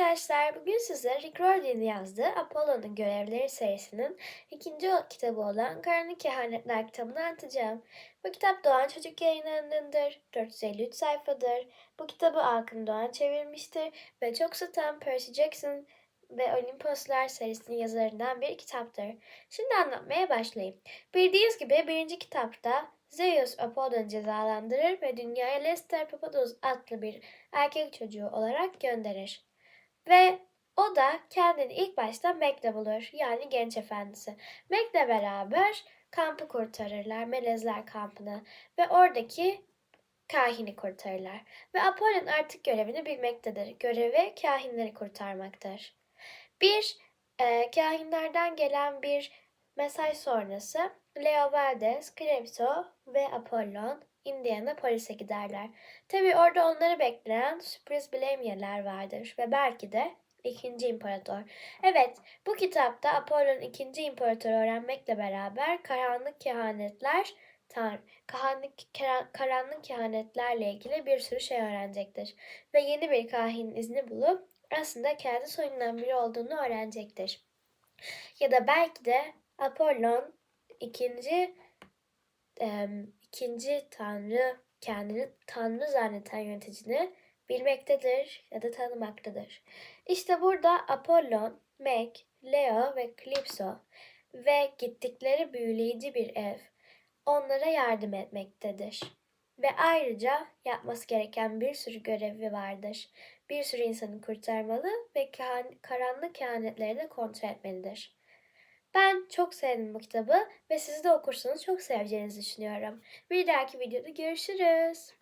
arkadaşlar, bugün size Rick Riordan'ın yazdığı Apollo'nun Görevleri serisinin ikinci kitabı olan Karanlık Kehanetler kitabını anlatacağım. Bu kitap Doğan Çocuk Yayınları'nındır, 453 sayfadır. Bu kitabı Akın Doğan çevirmiştir ve çok satan Percy Jackson ve Olimposlar serisinin yazarından bir kitaptır. Şimdi anlatmaya başlayayım. Bildiğiniz gibi birinci kitapta Zeus Apollo'nu cezalandırır ve dünyaya Lester Papados adlı bir erkek çocuğu olarak gönderir. Ve o da kendini ilk başta Mac'le bulur. Yani genç efendisi. Mac'le beraber kampı kurtarırlar. Melezler kampını. Ve oradaki kahini kurtarırlar. Ve Apollon artık görevini bilmektedir. Görevi kahinleri kurtarmaktır. Bir e, kahinlerden gelen bir mesaj sonrası Leo Valdez, Calypso ve Apollon Indiana polise giderler. Tabi orada onları bekleyen sürpriz bilemyeler vardır ve belki de ikinci imparator. Evet, bu kitapta Apollon ikinci imparatoru öğrenmekle beraber karanlık kehanetler, tan karanlık, kera- karanlık kehanetlerle ilgili bir sürü şey öğrenecektir. Ve yeni bir kahinin izni bulup aslında kendi soyundan biri olduğunu öğrenecektir. Ya da belki de Apollon ikinci em, ikinci tanrı kendini tanrı zanneten yöneticini bilmektedir ya da tanımaktadır. İşte burada Apollon, Meg, Leo ve Calypso ve gittikleri büyüleyici bir ev onlara yardım etmektedir. Ve ayrıca yapması gereken bir sürü görevi vardır. Bir sürü insanı kurtarmalı ve karanlık kehanetleri kontrol etmelidir. Çok sevdim bu kitabı ve siz de okursanız çok seveceğinizi düşünüyorum. Bir dahaki videoda görüşürüz.